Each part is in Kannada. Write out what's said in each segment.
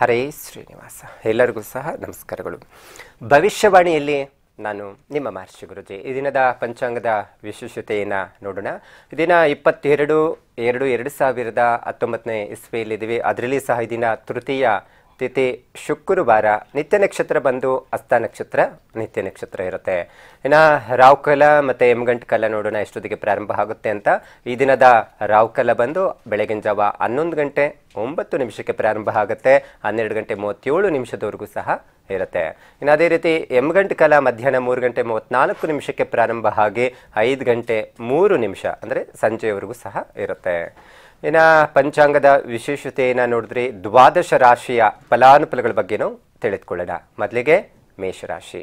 ಹರೇ ಶ್ರೀನಿವಾಸ. ಎಲ್ಲರಿಗೂ ಸಹ ನಮಸ್ಕಾರಗಳು. ಭವಿಷ್ಯವಾಣಿಯಲ್ಲಿ ನಾನು ನಿಮ್ಮ ಮಹರ್ಷಿ ಗುರುಜಿ. ಈ ದಿನದ ಪಂಚಾಂಗದ ವಿಶೇಷತೆಯನ್ನು ನೋಡೋಣ. ದಿನ ಇಪ್ಪತ್ತೆರಡು, ಎರಡು ಎರಡು ಸಾವಿರದ ಹತ್ತೊಂಬತ್ತನೇ ಇಸ್ವಿಯಲ್ಲಿದ್ದೀವಿ. ಅದರಲ್ಲಿ ಸಹ ಈ ತೃತೀಯ ತಿಥಿ ಶುಕ್ರವಾರ ನಿತ್ಯ ನಕ್ಷತ್ರ ಬಂದು ಅಸ್ತ ನಕ್ಷತ್ರ, ನಿತ್ಯ ನಕ್ಷತ್ರ ಇರುತ್ತೆ. ಇನ್ನು ರಾವ್ಕಲ ಮತ್ತು ಎಮ್ಗಂಟ್ ಕಾಲ ನೋಡೋಣ ಎಷ್ಟೊತ್ತಿಗೆ ಪ್ರಾರಂಭ ಆಗುತ್ತೆ ಅಂತ. ಈ ದಿನದ ರಾವ್ಕಲ ಬಂದು ಬೆಳಗಿನ ಜಾವ ಹನ್ನೊಂದು ಗಂಟೆ ಒಂಬತ್ತು ನಿಮಿಷಕ್ಕೆ ಪ್ರಾರಂಭ ಆಗುತ್ತೆ. ಹನ್ನೆರಡು ಗಂಟೆ ಮೂವತ್ತೇಳು ನಿಮಿಷದವರೆಗೂ ಸಹ ಇರುತ್ತೆ. ಇನ್ನು ಅದೇ ರೀತಿ ಎಮ್ಗಂಟು ಕಲ ಮಧ್ಯಾಹ್ನ ಮೂರು ಗಂಟೆ ಮೂವತ್ತ್ನಾಲ್ಕು ನಿಮಿಷಕ್ಕೆ ಪ್ರಾರಂಭ ಆಗಿ ಐದು ಗಂಟೆ ಮೂರು ನಿಮಿಷ, ಅಂದರೆ ಸಂಜೆಯವರೆಗೂ ಸಹ ಇರುತ್ತೆ. ಇನ್ನು ಪಂಚಾಂಗದ ವಿಶೇಷತೆಯನ್ನು ನೋಡಿದ್ರೆ ದ್ವಾದಶ ರಾಶಿಯ ಫಲಾನುಫಲಗಳ ಬಗ್ಗೆನೂ ತಿಳಿದುಕೊಳ್ಳೋಣ. ಮೊದಲಿಗೆ ಮೇಷರಾಶಿ.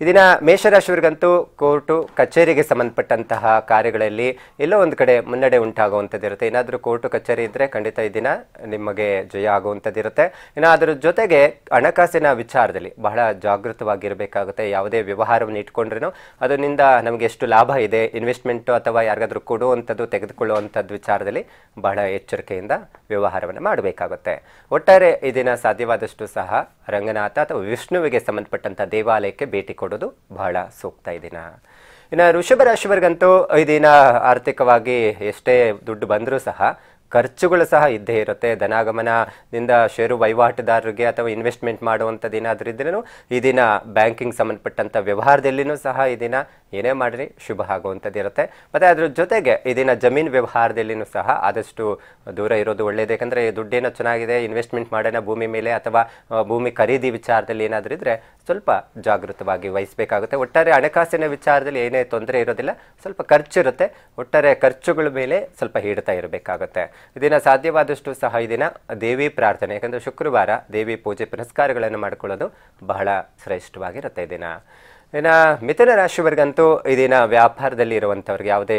ಇದನ್ನ ಮೇಷರಾಶಿಯವರಿಗಂತೂ ಕೋರ್ಟು, ಕಚೇರಿಗೆ ಸಂಬಂಧಪಟ್ಟಂತಹ ಕಾರ್ಯಗಳಲ್ಲಿ ಎಲ್ಲೋ ಒಂದು ಕಡೆ ಮುನ್ನಡೆ ಉಂಟಾಗುವಂಥದ್ದಿರುತ್ತೆ. ಏನಾದರೂ ಕೋರ್ಟು, ಕಚೇರಿ ಇದ್ದರೆ ಖಂಡಿತ ಈ ದಿನ ನಿಮಗೆ ಜಯ ಆಗುವಂಥದ್ದಿರುತ್ತೆ. ಇನ್ನು ಅದರ ಜೊತೆಗೆ ಹಣಕಾಸಿನ ವಿಚಾರದಲ್ಲಿ ಬಹಳ ಜಾಗೃತವಾಗಿರಬೇಕಾಗುತ್ತೆ. ಯಾವುದೇ ವ್ಯವಹಾರವನ್ನು ಇಟ್ಕೊಂಡ್ರೂ ಅದರಿಂದ ನಮಗೆ ಎಷ್ಟು ಲಾಭ ಇದೆ, ಇನ್ವೆಸ್ಟ್ಮೆಂಟು ಅಥವಾ ಯಾರಿಗಾದರೂ ಕೊಡುವಂಥದ್ದು, ತೆಗೆದುಕೊಳ್ಳುವಂಥದ್ದು ವಿಚಾರದಲ್ಲಿ ಬಹಳ ಎಚ್ಚರಿಕೆಯಿಂದ ವ್ಯವಹಾರವನ್ನು ಮಾಡಬೇಕಾಗುತ್ತೆ. ಒಟ್ಟಾರೆ ಈ ದಿನ ಸಾಧ್ಯವಾದಷ್ಟು ಸಹ ರಂಗನಾಥ ಅಥವಾ ವಿಷ್ಣುವಿಗೆ ಸಂಬಂಧಪಟ್ಟಂಥ ದೇವಾಲಯಕ್ಕೆ ಭೇಟಿ ಕೊಡೋದು ಬಹಳ ಸೂಕ್ತ ದಿನ. ಇನ್ನು ಋಷಭ ರಾಶಿಯವರಿಗಂತೂ ಈ ದಿನ ಆರ್ಥಿಕವಾಗಿ ಎಷ್ಟೇ ದುಡ್ಡು ಬಂದರೂ ಸಹ ಖರ್ಚುಗಳು ಸಹ ಇದ್ದೇ ಇರುತ್ತೆ. ಧನಾಗಮನದಿಂದ ಷೇರು ವಹಿವಾಟುದಾರರಿಗೆ ಅಥವಾ ಇನ್ವೆಸ್ಟ್ಮೆಂಟ್ ಮಾಡುವಂಥದ್ದು ಏನಾದರೂ ಇದ್ರೂ ಈ ದಿನ ಬ್ಯಾಂಕಿಂಗ್ ಸಂಬಂಧಪಟ್ಟಂಥ ವ್ಯವಹಾರದಲ್ಲಿನೂ ಸಹ ಈ ದಿನ ಏನೇ ಮಾಡಿರಿ ಶುಭ ಆಗುವಂಥದ್ದು ಇರುತ್ತೆ. ಮತ್ತು ಅದ್ರ ಜೊತೆಗೆ ಈ ದಿನ ಜಮೀನು ವ್ಯವಹಾರದಲ್ಲಿನೂ ಸಹ ಆದಷ್ಟು ದೂರ ಇರೋದು ಒಳ್ಳೆಯದು ಯಾಕಂದರೆ ದುಡ್ಡೇನೋ ಚೆನ್ನಾಗಿದೆ, ಇನ್ವೆಸ್ಟ್ಮೆಂಟ್ ಮಾಡೋಣ, ಭೂಮಿ ಮೇಲೆ ಅಥವಾ ಭೂಮಿ ಖರೀದಿ ವಿಚಾರದಲ್ಲಿ ಏನಾದರೂ ಇದ್ದರೆ ಸ್ವಲ್ಪ ಜಾಗೃತವಾಗಿ ವಹಿಸಬೇಕಾಗುತ್ತೆ. ಒಟ್ಟಾರೆ ಹಣಕಾಸಿನ ವಿಚಾರದಲ್ಲಿ ಏನೇ ತೊಂದರೆ ಇರೋದಿಲ್ಲ, ಸ್ವಲ್ಪ ಖರ್ಚು ಇರುತ್ತೆ ಒಟ್ಟಾರೆ ಖರ್ಚುಗಳ ಮೇಲೆ ಸ್ವಲ್ಪ ಹಿಡಿತಾ ಇರಬೇಕಾಗುತ್ತೆ. ಇದನ್ನ ಸಾಧ್ಯವಾದಷ್ಟು ಸಹ ಈ ದಿನ ದೇವಿ ಪ್ರಾರ್ಥನೆ, ಯಾಕಂದರೆ ಶುಕ್ರವಾರ ದೇವಿ ಪೂಜೆ ಪುನಸ್ಕಾರಗಳನ್ನು ಮಾಡಿಕೊಳ್ಳೋದು ಬಹಳ ಶ್ರೇಷ್ಠವಾಗಿರುತ್ತೆ ಇದನ್ನು ದಿನ. ಇನ್ನು ಮಿಥುನ ರಾಶಿಯವರಿಗಂತೂ ಇದಿನ ವ್ಯಾಪಾರದಲ್ಲಿ ಇರುವಂಥವ್ರಿಗೆ ಯಾವುದೇ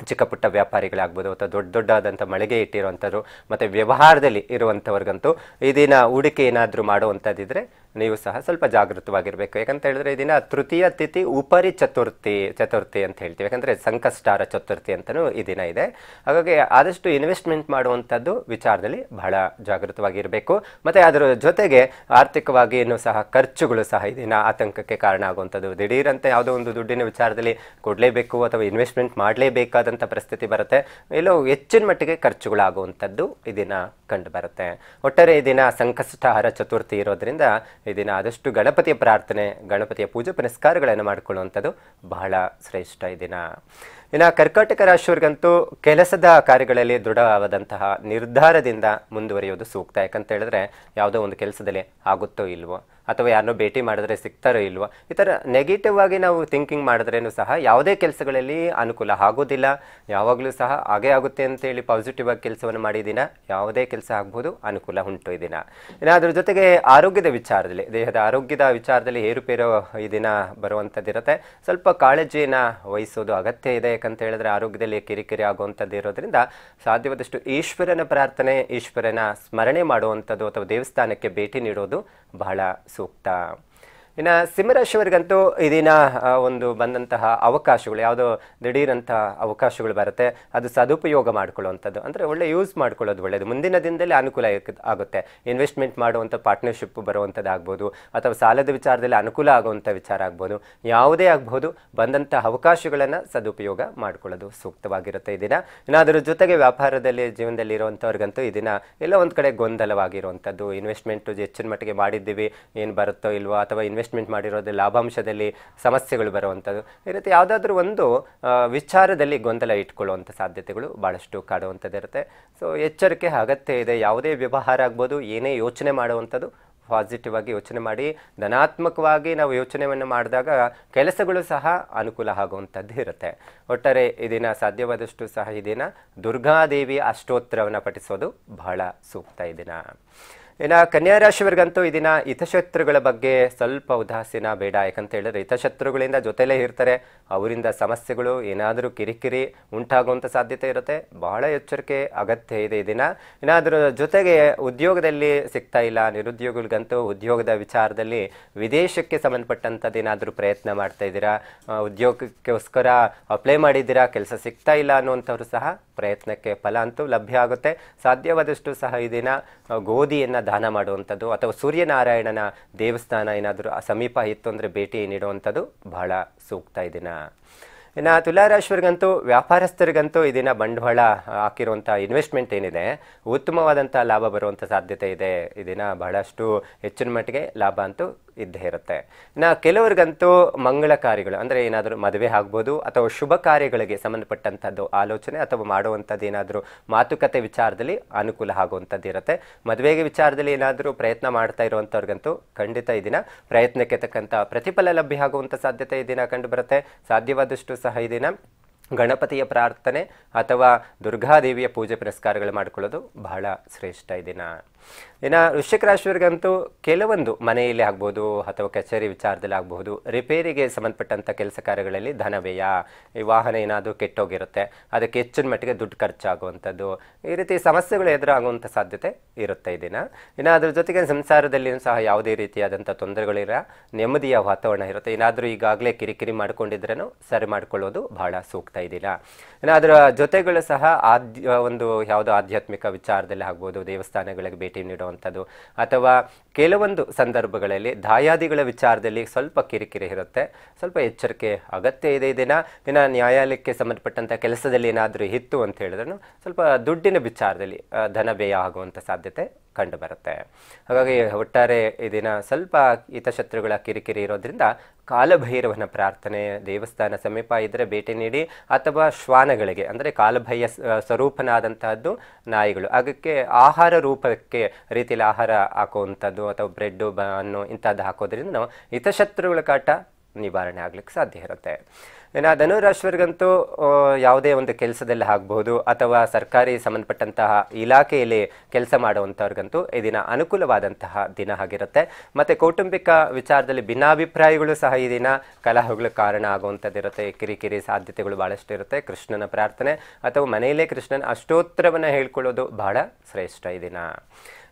ಚಿಕ್ಕ ಪುಟ್ಟ ವ್ಯಾಪಾರಿಗಳಾಗ್ಬೋದು ಅಥವಾ ದೊಡ್ಡ ದೊಡ್ಡಾದಂಥ ಮಳಿಗೆ ಇಟ್ಟಿರುವಂಥದ್ದು ಮತ್ತು ವ್ಯವಹಾರದಲ್ಲಿ ಇರುವಂಥವ್ರಿಗಂತೂ ಈ ದಿನ ಹೂಡಿಕೆ ಏನಾದರೂ ಮಾಡುವಂಥದ್ದಿದ್ರೆ ನೀವು ಸಹ ಸ್ವಲ್ಪ ಜಾಗೃತವಾಗಿರಬೇಕು. ಯಾಕಂತ ಹೇಳಿದ್ರೆ ಇದನ್ನ ದಿನ ತೃತೀಯ ತಿಥಿ ಉಪರಿ ಚತುರ್ಥಿ ಚತುರ್ಥಿ ಅಂತ ಹೇಳ್ತೀವಿ. ಯಾಕಂದರೆ ಸಂಕಷ್ಟಾರ ಚತುರ್ಥಿ ಅಂತಲೂ ಈ ದಿನ ಇದೆ. ಹಾಗಾಗಿ ಆದಷ್ಟು ಇನ್ವೆಸ್ಟ್ಮೆಂಟ್ ಮಾಡುವಂಥದ್ದು ವಿಚಾರದಲ್ಲಿ ಬಹಳ ಜಾಗೃತವಾಗಿರಬೇಕು. ಮತ್ತು ಅದರ ಜೊತೆಗೆ ಆರ್ಥಿಕವಾಗಿ ಆರ್ಥಿಕವಾಗಿಯೂ ಸಹ ಖರ್ಚುಗಳು ಸಹ ಈ ದಿನ ಆತಂಕಕ್ಕೆ ಕಾರಣ ಆಗುವಂಥದ್ದು. ದಿಢೀರಂತೆ ಯಾವುದೋ ಒಂದು ದುಡ್ಡಿನ ವಿಚಾರದಲ್ಲಿ ಕೊಡಲೇಬೇಕು ಅಥವಾ ಇನ್ವೆಸ್ಟ್ಮೆಂಟ್ ಮಾಡಲೇಬೇಕಾದಂಥ ಪರಿಸ್ಥಿತಿ ಬರುತ್ತೆ. ಎಲ್ಲೋ ಹೆಚ್ಚಿನ ಮಟ್ಟಿಗೆ ಖರ್ಚುಗಳಾಗುವಂಥದ್ದು ಈ ದಿನ ಕಂಡು ಬರುತ್ತೆ. ಒಟ್ಟಾರೆ ಈ ದಿನ ಸಂಕಷ್ಟಹಾರ ಚತುರ್ಥಿ ಇರೋದ್ರಿಂದ ಈ ದಿನ ಆದಷ್ಟು ಗಣಪತಿಯ ಪ್ರಾರ್ಥನೆ ಗಣಪತಿಯ ಪೂಜೆ ಪುನಸ್ಕಾರಗಳನ್ನು ಮಾಡಿಕೊಳ್ಳುವಂಥದ್ದು ಬಹಳ ಶ್ರೇಷ್ಠ ಈ ದಿನ. ಇನ್ನು ಕರ್ಕಾಟಕ ರಾಶಿಯವರಿಗಂತೂ ಕೆಲಸದ ಕಾರ್ಯಗಳಲ್ಲಿ ದೃಢವಾದಂತಹ ನಿರ್ಧಾರದಿಂದ ಮುಂದುವರಿಯೋದು ಸೂಕ್ತ ಯಾಕಂತ ಹೇಳಿದ್ರೆ ಯಾವುದೋ ಒಂದು ಕೆಲಸದಲ್ಲಿ ಆಗುತ್ತೋ ಇಲ್ವೋ, ಅಥವಾ ಯಾರನ್ನೋ ಭೇಟಿ ಮಾಡಿದ್ರೆ ಸಿಗ್ತಾರೋ ಇಲ್ವೋ, ಈ ಥರ ನೆಗೆಟಿವ್ ಆಗಿ ನಾವು ಥಿಂಕಿಂಗ್ ಮಾಡಿದ್ರೇನು ಸಹ ಯಾವುದೇ ಕೆಲಸಗಳಲ್ಲಿ ಅನುಕೂಲ ಆಗೋದಿಲ್ಲ. ಯಾವಾಗಲೂ ಸಹ ಹಾಗೇ ಆಗುತ್ತೆ ಅಂತೇಳಿ ಪಾಸಿಟಿವ್ ಆಗಿ ಕೆಲಸವನ್ನು ಮಾಡಿದಿನ ಯಾವುದೇ ಕೆಲಸ ಆಗ್ಬೋದು, ಅನುಕೂಲ ಉಂಟು ಈ ದಿನ. ಇನ್ನು ಅದ್ರ ಜೊತೆಗೆ ಆರೋಗ್ಯದ ವಿಚಾರದಲ್ಲಿ, ದೇಹದ ಆರೋಗ್ಯದ ವಿಚಾರದಲ್ಲಿ ಏರುಪೇರು ಈ ದಿನ ಬರುವಂಥದ್ದಿರುತ್ತೆ. ಸ್ವಲ್ಪ ಕಾಳಜಿಯನ್ನು ವಹಿಸೋದು ಅಗತ್ಯ ಇದೆ. ಯಾಕಂತ ಹೇಳಿದ್ರೆ ಆರೋಗ್ಯದಲ್ಲಿ ಕಿರಿಕಿರಿ ಆಗುವಂಥದ್ದು ಇರೋದ್ರಿಂದ ಸಾಧ್ಯವಾದಷ್ಟು ಈಶ್ವರನ ಪ್ರಾರ್ಥನೆ, ಈಶ್ವರನ ಸ್ಮರಣೆ ಮಾಡುವಂಥದ್ದು ಅಥವಾ ದೇವಸ್ಥಾನಕ್ಕೆ ಭೇಟಿ ನೀಡೋದು ಬಹಳ ಸೂಕ್ತ. ಇನ್ನು ಸಿಂಹರಾಶಿಯವರಿಗಂತೂ ಈ ದಿನ ಒಂದು ಬಂದಂತಹ ಅವಕಾಶಗಳು, ಯಾವುದೋ ದಿಢೀರಂತಹ ಅವಕಾಶಗಳು ಬರುತ್ತೆ. ಅದು ಸದುಪಯೋಗ ಮಾಡ್ಕೊಳ್ಳುವಂಥದ್ದು. ಅಂದರೆ ಒಳ್ಳೆ ಯೂಸ್ ಮಾಡ್ಕೊಳ್ಳೋದು ಒಳ್ಳೆಯದು ಮುಂದಿನ ದಿನದಲ್ಲಿ ಅನುಕೂಲ ಆಗ್- ಆಗುತ್ತೆ. ಇನ್ವೆಸ್ಟ್ಮೆಂಟ್ ಮಾಡುವಂಥ ಪಾರ್ಟ್ನರ್ಶಿಪ್ ಬರುವಂಥದ್ದು ಆಗ್ಬೋದು ಅಥವಾ ಸಾಲದ ವಿಚಾರದಲ್ಲಿ ಅನುಕೂಲ ಆಗುವಂಥ ವಿಚಾರ ಆಗ್ಬೋದು. ಯಾವುದೇ ಆಗ್ಬೋದು, ಬಂದಂಥ ಅವಕಾಶಗಳನ್ನು ಸದುಪಯೋಗ ಮಾಡ್ಕೊಳ್ಳೋದು ಸೂಕ್ತವಾಗಿರುತ್ತೆ ಈ ದಿನ. ಇನ್ನು ಅದರ ಜೊತೆಗೆ ವ್ಯಾಪಾರದಲ್ಲಿ, ಜೀವನದಲ್ಲಿ ಇರುವಂಥವ್ರಿಗಂತೂ ಈ ಎಲ್ಲೋ ಒಂದು ಕಡೆ ಗೊಂದಲವಾಗಿರುವಂಥದ್ದು. ಇನ್ವೆಸ್ಟ್ಮೆಂಟು ಹೆಚ್ಚಿನ ಮಟ್ಟಿಗೆ ಮಾಡಿದ್ದೀವಿ, ಏನು ಬರುತ್ತೋ ಇಲ್ವೋ, ಅಥವಾ ಇನ್ವೆಸ್ಟ್ಮೆಂಟ್ ಮಾಡಿರೋದು, ಲಾಭಾಂಶದಲ್ಲಿ ಸಮಸ್ಯೆಗಳು ಬರುವಂಥದ್ದು. ಈ ರೀತಿ ಯಾವುದಾದ್ರೂ ಒಂದು ವಿಚಾರದಲ್ಲಿ ಗೊಂದಲ ಇಟ್ಕೊಳ್ಳುವಂಥ ಸಾಧ್ಯತೆಗಳು ಭಾಳಷ್ಟು ಕಾಡುವಂಥದ್ದಿರುತ್ತೆ ಸೊ ಎಚ್ಚರಿಕೆ, ಅಗತ್ಯ ಇದೆ. ಯಾವುದೇ ವ್ಯವಹಾರ ಆಗ್ಬೋದು, ಏನೇ ಯೋಚನೆ ಮಾಡುವಂಥದ್ದು ಪಾಸಿಟಿವ್ ಆಗಿ ಯೋಚನೆ ಮಾಡಿ. ಧನಾತ್ಮಕವಾಗಿ ನಾವು ಯೋಚನೆಯನ್ನು ಮಾಡಿದಾಗ ಕೆಲಸಗಳು ಸಹ ಅನುಕೂಲ ಆಗುವಂಥದ್ದು ಇರುತ್ತೆ. ಒಟ್ಟಾರೆ ದಿನ ಸಾಧ್ಯವಾದಷ್ಟು ಸಹ ಈ ದಿನ ದುರ್ಗಾದೇವಿ ಅಷ್ಟೋತ್ತರವನ್ನು ಪಠಿಸೋದು ಬಹಳ ಸೂಕ್ತ ದಿನ. ಇನ್ನು ಕನ್ಯಾ ರಾಶಿಯವರಿಗಂತೂ ಈ ದಿನ ಹಿತಶತ್ರುಗಳ ಬಗ್ಗೆ ಸ್ವಲ್ಪ ಉದಾಸೀನ, ಬೇಡ. ಯಾಕಂತ ಹೇಳಿದ್ರೆ ಹಿತಶತ್ರುಗಳಿಂದ ಜೊತೆಲೇ ಇರ್ತಾರೆ. ಅವರಿಂದ ಸಮಸ್ಯೆಗಳು ಏನಾದರೂ ಕಿರಿಕಿರಿ ಉಂಟಾಗುವಂಥ ಸಾಧ್ಯತೆ ಇರುತ್ತೆ. ಬಹಳ ಎಚ್ಚರಿಕೆ, ಅಗತ್ಯ ಇದೆ ಈ ದಿನ. ಏನಾದರೂ ಜೊತೆಗೆ ಉದ್ಯೋಗದಲ್ಲಿ ಸಿಗ್ತಾ ಇಲ್ಲ. ನಿರುದ್ಯೋಗಿಗಳಿಗಂತೂ ಉದ್ಯೋಗದ ವಿಚಾರದಲ್ಲಿ ವಿದೇಶಕ್ಕೆ ಸಂಬಂಧಪಟ್ಟಂಥದ್ದು ಏನಾದರೂ ಪ್ರಯತ್ನ ಮಾಡ್ತಾ ಇದ್ದೀರಾ? ಉದ್ಯೋಗಕ್ಕೋಸ್ಕರ ಅಪ್ಲೈ ಮಾಡಿದ್ದೀರಾ? ಕೆಲಸ ಸಿಗ್ತಾ ಇಲ್ಲ ಅನ್ನುವಂಥವ್ರು ಸಹ ಪ್ರಯತ್ನಕ್ಕೆ ಫಲ ಅಂತೂ ಲಭ್ಯ ಆಗುತ್ತೆ. ಸಾಧ್ಯವಾದಷ್ಟು ಸಹ ಈ ದಿನ ಗೋಧಿಯನ್ನು ದಾನ ಮಾಡುವಂಥದ್ದು ಅಥವಾ ಸೂರ್ಯನಾರಾಯಣನ ದೇವಸ್ಥಾನ ಏನಾದರೂ ಸಮೀಪ ಇತ್ತು ಅಂದರೆ ಭೇಟಿ ನೀಡುವಂಥದ್ದು ಬಹಳ ಸೂಕ್ತ ಇದನ್ನು ದಿನ. ಇನ್ನು ತುಲಾರಾಶ್ವರಿಗಂತೂ ವ್ಯಾಪಾರಸ್ಥರಿಗಂತೂ ಇದನ್ನು ದಿನ ಬಂಡವಾಳ ಹಾಕಿರುವಂಥ ಇನ್ವೆಸ್ಟ್ಮೆಂಟ್ ಏನಿದೆ, ಉತ್ತಮವಾದಂಥ ಲಾಭ ಬರುವಂಥ ಸಾಧ್ಯತೆ ಇದೆ. ಇದಿನ ಬಹಳಷ್ಟು ಹೆಚ್ಚಿನ ಮಟ್ಟಿಗೆ ಲಾಭ ಅಂತೂ ಇದ್ದೇ ಇರುತ್ತೆ. ನಾ ಕೆಲವರಿಗಂತೂ ಮಂಗಳ ಕಾರ್ಯಗಳು ಅಂದರೆ ಏನಾದರೂ ಮದುವೆ ಆಗ್ಬೋದು, ಅಥವಾ ಶುಭ ಕಾರ್ಯಗಳಿಗೆ ಸಂಬಂಧಪಟ್ಟಂಥದ್ದು ಆಲೋಚನೆ, ಅಥವಾ ಮಾಡುವಂಥದ್ದು ಏನಾದರೂ ಮಾತುಕತೆ ವಿಚಾರದಲ್ಲಿ ಅನುಕೂಲ ಆಗುವಂಥದ್ದು ಇರುತ್ತೆ. ಮದುವೆಗೆ ವಿಚಾರದಲ್ಲಿ ಏನಾದರೂ ಪ್ರಯತ್ನ ಮಾಡ್ತಾ ಇರುವಂಥವ್ರಿಗಂತೂ ಖಂಡಿತ ಈ ದಿನ ಪ್ರಯತ್ನಕ್ಕೆ ತಕ್ಕಂಥ ಪ್ರತಿಫಲ ಲಭ್ಯ ಆಗುವಂಥ ಸಾಧ್ಯತೆ ಈ ದಿನ ಕಂಡುಬರುತ್ತೆ ಸಾಧ್ಯವಾದಷ್ಟು ಸಹ ಈ ದಿನ ಗಣಪತಿಯ ಪ್ರಾರ್ಥನೆ, ಅಥವಾ ದುರ್ಗಾದೇವಿಯ ಪೂಜೆ ಪುರಸ್ಕಾರಗಳು ಮಾಡಿಕೊಳ್ಳೋದು ಬಹಳ ಶ್ರೇಷ್ಠ ಈ ದಿನ. ಇನ್ನು ವೃಶ್ಚಿಕ ರಾಶಿಯವರಿಗಂತೂ ಕೆಲವೊಂದು ಮನೆಯಲ್ಲಿ ಆಗ್ಬೋದು ಅಥವಾ ಕಚೇರಿ ವಿಚಾರದಲ್ಲಿ ಆಗಬಹುದು, ರಿಪೇರಿಗೆ ಸಂಬಂಧಪಟ್ಟಂಥ ಕೆಲಸ ಕಾರ್ಯಗಳಲ್ಲಿ ಧನ ವ್ಯಯ ಈ ವಾಹನ ಏನಾದರೂ ಕೆಟ್ಟೋಗಿರುತ್ತೆ, ಅದಕ್ಕೆ ಹೆಚ್ಚಿನ ಮಟ್ಟಿಗೆ ದುಡ್ಡು ಖರ್ಚಾಗುವಂಥದ್ದು, ಈ ರೀತಿ ಸಮಸ್ಯೆಗಳು ಎದುರಾಗುವಂಥ ಸಾಧ್ಯತೆ ಇರುತ್ತೆ ಇದನ್ನ ದಿನ. ಇನ್ನು ಅದ್ರ ಜೊತೆಗೆ ಸಂಸಾರದಲ್ಲಿಯೂ ಸಹ ಯಾವುದೇ ರೀತಿಯಾದಂಥ ತೊಂದರೆಗಳಿರ, ನೆಮ್ಮದಿಯ ವಾತಾವರಣ ಇರುತ್ತೆ. ಏನಾದರೂ ಈಗಾಗಲೇ ಕಿರಿಕಿರಿ ಮಾಡ್ಕೊಂಡಿದ್ರೂ ಸರಿ ಮಾಡ್ಕೊಳ್ಳೋದು ಬಹಳ ಸೂಕ್ತ ಇದಿಲ್ಲ ಇನ್ನು ಅದರ ಜೊತೆಗಳು ಸಹ ಆದ್ಯ, ಒಂದು ಯಾವುದೋ ಆಧ್ಯಾತ್ಮಿಕ ವಿಚಾರದಲ್ಲಿ ಆಗ್ಬೋದು, ದೇವಸ್ಥಾನಗಳಿಗೆ ಭೇಟಿ ನೀಡುವಂಥದ್ದು. ಅಥವಾ ಕೆಲವೊಂದು ಸಂದರ್ಭಗಳಲ್ಲಿ ದಾಯಾದಿಗಳ ವಿಚಾರದಲ್ಲಿ ಸ್ವಲ್ಪ ಕಿರಿಕಿರಿ ಇರುತ್ತೆ, ಸ್ವಲ್ಪ ಎಚ್ಚರಿಕೆ ಅಗತ್ಯ ಇದೆ. ದಿನ ದಿನ ನ್ಯಾಯಾಲಯಕ್ಕೆ ಸಂಬಂಧಪಟ್ಟಂಥ ಕೆಲಸದಲ್ಲಿ ಏನಾದರೂ ಇತ್ತು ಅಂತ ಹೇಳಿದ್ರು ಸ್ವಲ್ಪ ದುಡ್ಡಿನ ವಿಚಾರದಲ್ಲಿ ಧನ ವ್ಯಯ ಆಗುವಂಥ ಸಾಧ್ಯತೆ ಕಂಡು ಬರುತ್ತೆ ಹಾಗಾಗಿ ಒಟ್ಟಾರೆ ದಿನ ಸ್ವಲ್ಪ ಹಿತಶತ್ರುಗಳ ಕಿರಿಕಿರಿ ಇರೋದ್ರಿಂದ ಕಾಲಭೈರವನ ಪ್ರಾರ್ಥನೆ, ದೇವಸ್ಥಾನ ಸಮೀಪ ಇದ್ದರೆ ಭೇಟಿ ನೀಡಿ ಅಥವಾ ಶ್ವಾನಗಳಿಗೆ, ಅಂದರೆ ಕಾಲಭೈಯ ಸ್ವರೂಪನಾದಂತಹದ್ದು ನಾಯಿಗಳು. ಅದಕ್ಕೆ ಆಹಾರ ರೂಪಕ್ಕೆ ರೀತಿಯಲ್ಲಿ ಆಹಾರ ಹಾಕುವಂಥದ್ದು ಅಥವಾ ಬ್ರೆಡ್ಡು ಬನ್ನು ಇಂಥದ್ದು ಹಾಕೋದ್ರಿಂದ ನಾವು ಹಿತಶತ್ರುಗಳ ಕಾಟ ನಿವಾರಣೆ ಆಗ್ಲಿಕ್ಕೆ ಸಾಧ್ಯ ಇರುತ್ತೆ. ಇನ್ನು ರಾಶಿ ಆ, ಯಾವುದೇ ಒಂದು ಕೆಲಸದಲ್ಲಿ ಆಗ್ಬಹುದು ಅಥವಾ ಸರ್ಕಾರಿ ಸಂಬಂಧಪಟ್ಟಂತಹ ಇಲಾಖೆಯಲ್ಲಿ ಕೆಲಸ ಮಾಡುವಂಥವ್ರಿಗಂತೂ ಈ ದಿನ ಅನುಕೂಲವಾದಂತಹ ದಿನ ಆಗಿರುತ್ತೆ. ಮತ್ತು ಕೌಟುಂಬಿಕ ವಿಚಾರದಲ್ಲಿ ಭಿನ್ನಾಭಿಪ್ರಾಯಗಳು ಸಹ ಈ ದಿನ ಕಲಹಗಳು ಕಾರಣ ಆಗುವಂಥದ್ದಿರುತ್ತೆ. ಕಿರಿಕಿರಿ ಸಾಧ್ಯತೆಗಳು ಭಾಳಷ್ಟು ಇರುತ್ತೆ. ಕೃಷ್ಣನ ಪ್ರಾರ್ಥನೆ ಅಥವಾ ಮನೆಯಲ್ಲೇ ಕೃಷ್ಣನ ಅಷ್ಟೋತ್ತರವನ್ನು ಹೇಳ್ಕೊಳ್ಳೋದು ಬಹಳ ಶ್ರೇಷ್ಠ ಈ ದಿನ.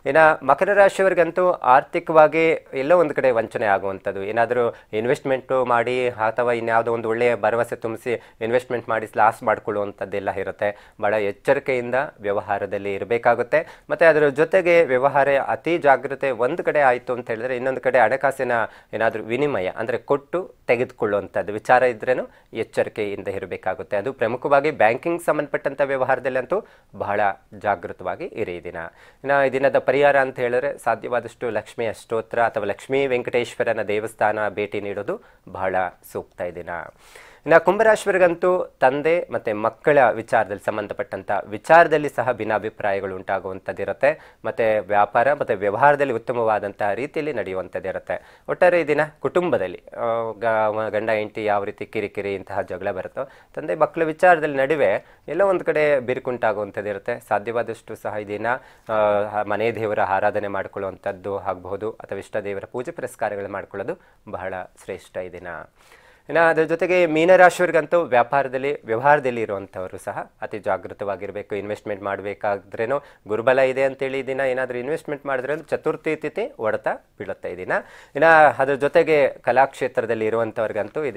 ಇನ್ನು ಮಕರ ರಾಶಿಯವರಿಗಂತೂ ಆರ್ಥಿಕವಾಗಿ ಎಲ್ಲೋ ಒಂದು ಕಡೆ ವಂಚನೆ ಆಗುವಂಥದ್ದು. ಏನಾದರೂ ಇನ್ವೆಸ್ಟ್ಮೆಂಟು ಮಾಡಿ ಅಥವಾ ಇನ್ಯಾವುದೋ ಒಂದು ಒಳ್ಳೆಯ ಭರವಸೆ ತುಂಬಿಸಿ ಇನ್ವೆಸ್ಟ್ಮೆಂಟ್ ಮಾಡಿ ಲಾಸ್ ಮಾಡಿಕೊಳ್ಳುವಂಥದ್ದೆಲ್ಲ ಇರುತ್ತೆ. ಭಾಳ ಎಚ್ಚರಿಕೆಯಿಂದ ವ್ಯವಹಾರದಲ್ಲಿ ಇರಬೇಕಾಗುತ್ತೆ. ಮತ್ತು ಅದರ ಜೊತೆಗೆ ವ್ಯವಹಾರ ಅತಿ ಜಾಗ್ರತೆ ಒಂದು ಕಡೆ ಆಯಿತು ಅಂತ ಹೇಳಿದ್ರೆ ಇನ್ನೊಂದು ಕಡೆ ಹಣಕಾಸಿನ ಏನಾದರೂ ವಿನಿಮಯ, ಅಂದರೆ ಕೊಟ್ಟು ತೆಗೆದುಕೊಳ್ಳುವಂಥದ್ದು ವಿಚಾರ ಇದ್ರೇನು ಎಚ್ಚರಿಕೆಯಿಂದ ಇರಬೇಕಾಗುತ್ತೆ. ಅದು ಪ್ರಮುಖವಾಗಿ ಬ್ಯಾಂಕಿಂಗ್ ಸಂಬಂಧಪಟ್ಟಂಥ ವ್ಯವಹಾರದಲ್ಲಂತೂ ಬಹಳ ಜಾಗೃತವಾಗಿ ಇರಿ ದಿನ. ಇನ್ನು ಈ ದಿನದ ಪರಿಹಾರ ಅಂತ ಹೇಳಿದ್ರೆ ಸಾಧ್ಯವಾದಷ್ಟು ಲಕ್ಷ್ಮೀ ಅಷ್ಟೋತ್ರ ಅಥವಾ ಲಕ್ಷ್ಮೀ ವೆಂಕಟೇಶ್ವರನ ದೇವಸ್ಥಾನ ಭೇಟಿ ನೀಡೋದು ಬಹಳ ಸೂಕ್ತ ದಿನ. ಇನ್ನು ಕುಂಭರಾಶಿಯವರಿಗಂತೂ ತಂದೆ ಮತ್ತು ಮಕ್ಕಳ ವಿಚಾರದಲ್ಲಿ ಸಂಬಂಧಪಟ್ಟಂಥ ವಿಚಾರದಲ್ಲಿ ಸಹ ಭಿನ್ನಾಭಿಪ್ರಾಯಗಳು ಉಂಟಾಗುವಂಥದ್ದಿರುತ್ತೆ. ಮತ್ತು ವ್ಯಾಪಾರ ಮತ್ತು ವ್ಯವಹಾರದಲ್ಲಿ ಉತ್ತಮವಾದಂತಹ ರೀತಿಯಲ್ಲಿ ನಡೆಯುವಂಥದ್ದಿರುತ್ತೆ. ಒಟ್ಟಾರೆ ಈ ದಿನ ಕುಟುಂಬದಲ್ಲಿ ಗಂಡ, ಹೆಂಡತಿ ಯಾವ ರೀತಿ ಕಿರಿಕಿರಿ ಇಂತಹ ಜಗಳ ಬರುತ್ತೋ, ತಂದೆ ಮಕ್ಕಳ ವಿಚಾರದಲ್ಲಿ ನಡುವೆ ಎಲ್ಲೋ ಒಂದು ಕಡೆ ಬಿರುಕುಂಟಾಗುವಂಥದ್ದಿರುತ್ತೆ. ಸಾಧ್ಯವಾದಷ್ಟು ಸಹ ಈ ದಿನ ಮನೆ ದೇವರ ಆರಾಧನೆ ಮಾಡಿಕೊಳ್ಳುವಂಥದ್ದು ಆಗಬಹುದು, ಅಥವಾ ಇಷ್ಟ ದೇವರ ಪೂಜೆ ಪುರಸ್ಕಾರಗಳು ಮಾಡಿಕೊಳ್ಳೋದು ಬಹಳ ಶ್ರೇಷ್ಠ ಈ ದಿನ. ಇನ್ನು ಅದ್ರ ಜೊತೆಗೆ ಮೀನರಾಶಿಯವ್ರಿಗಂತೂ ವ್ಯಾಪಾರದಲ್ಲಿ, ವ್ಯವಹಾರದಲ್ಲಿ ಇರುವಂಥವರು ಸಹ ಅತಿ ಜಾಗೃತವಾಗಿರಬೇಕು ಇನ್ವೆಸ್ಟ್ಮೆಂಟ್ ಮಾಡಬೇಕಾದ್ರೇನೋ ಗುರುಬಲ ಇದೆ ಅಂತೇಳಿ ದಿನ ಏನಾದರೂ ಇನ್ವೆಸ್ಟ್ಮೆಂಟ್ ಮಾಡಿದ್ರೆ ಚತುರ್ಥಿ ತಿಥಿ ಹೊಡೆತ ಬೀಳುತ್ತೆ ಈ ದಿನ. ಇನ್ನು ಅದ್ರ ಜೊತೆಗೆ ಕಲಾಕ್ಷೇತ್ರದಲ್ಲಿ ಇರುವಂಥವ್ರಿಗಂತೂ ಈ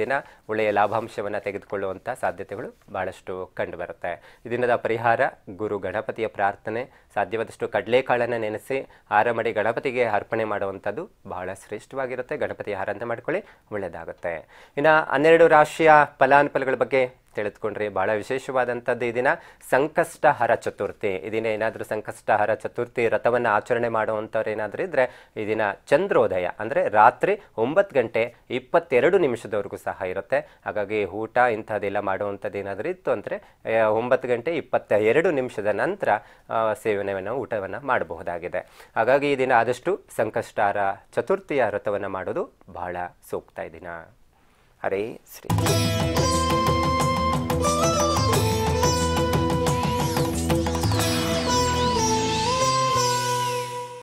ಒಳ್ಳೆಯ ಲಾಭಾಂಶವನ್ನು ತೆಗೆದುಕೊಳ್ಳುವಂಥ ಸಾಧ್ಯತೆಗಳು ಭಾಳಷ್ಟು ಕಂಡುಬರುತ್ತೆ. ಈ ದಿನದ ಪರಿಹಾರ, ಗುರು ಗಣಪತಿಯ ಪ್ರಾರ್ಥನೆ, ಸಾಧ್ಯವಾದಷ್ಟು ಕಡಲೆಕಾಳನ್ನು ನೆನೆಸಿ ಹಾರ ಮಾಡಿ ಗಣಪತಿಗೆ ಅರ್ಪಣೆ ಮಾಡುವಂಥದ್ದು ಬಹಳ ಶ್ರೇಷ್ಠವಾಗಿರುತ್ತೆ. ಗಣಪತಿ ಆರಾಧನೆ ಮಾಡ್ಕೊಳ್ಳಿ, ಒಳ್ಳೆಯದಾಗುತ್ತೆ. ಇನ್ನು ಹನ್ನೆರಡು ರಾಶಿಯ ಫಲಾನುಫಲಗಳ ಬಗ್ಗೆ ತಿಳಿದುಕೊಂಡ್ರಿ. ಬಹಳ ವಿಶೇಷವಾದಂಥದ್ದು ಈ ದಿನ ಸಂಕಷ್ಟಹರ ಚತುರ್ಥಿ. ಈ ದಿನ ಏನಾದರೂ ಸಂಕಷ್ಟಹರ ಚತುರ್ಥಿ ರಥವನ್ನು ಆಚರಣೆ ಮಾಡುವಂಥವ್ರು ಏನಾದರೂ ಇದ್ದರೆ ಈ ದಿನ ಚಂದ್ರೋದಯ, ಅಂದರೆ ರಾತ್ರಿ ಒಂಬತ್ತು ಗಂಟೆ ಇಪ್ಪತ್ತೆರಡು ನಿಮಿಷದವರೆಗೂ ಸಹ ಇರುತ್ತೆ. ಹಾಗಾಗಿ ಊಟ ಇಂಥದ್ದೆಲ್ಲ ಮಾಡುವಂಥದ್ದು ಏನಾದರೂ ಇತ್ತು ಅಂದರೆ ಒಂಬತ್ತು ಗಂಟೆ ಇಪ್ಪತ್ತ ಎರಡು ನಿಮಿಷದ ನಂತರ ಸೇವನೆಯನ್ನು ಊಟವನ್ನು ಮಾಡಬಹುದಾಗಿದೆ. ಹಾಗಾಗಿ ಈ ದಿನ ಆದಷ್ಟು ಸಂಕಷ್ಟಹರ ಚತುರ್ಥಿಯ ವ್ರತವನ್ನು ಮಾಡೋದು ಬಹಳ ಸೂಕ್ತ ಈ ದಿನ. हरे श्री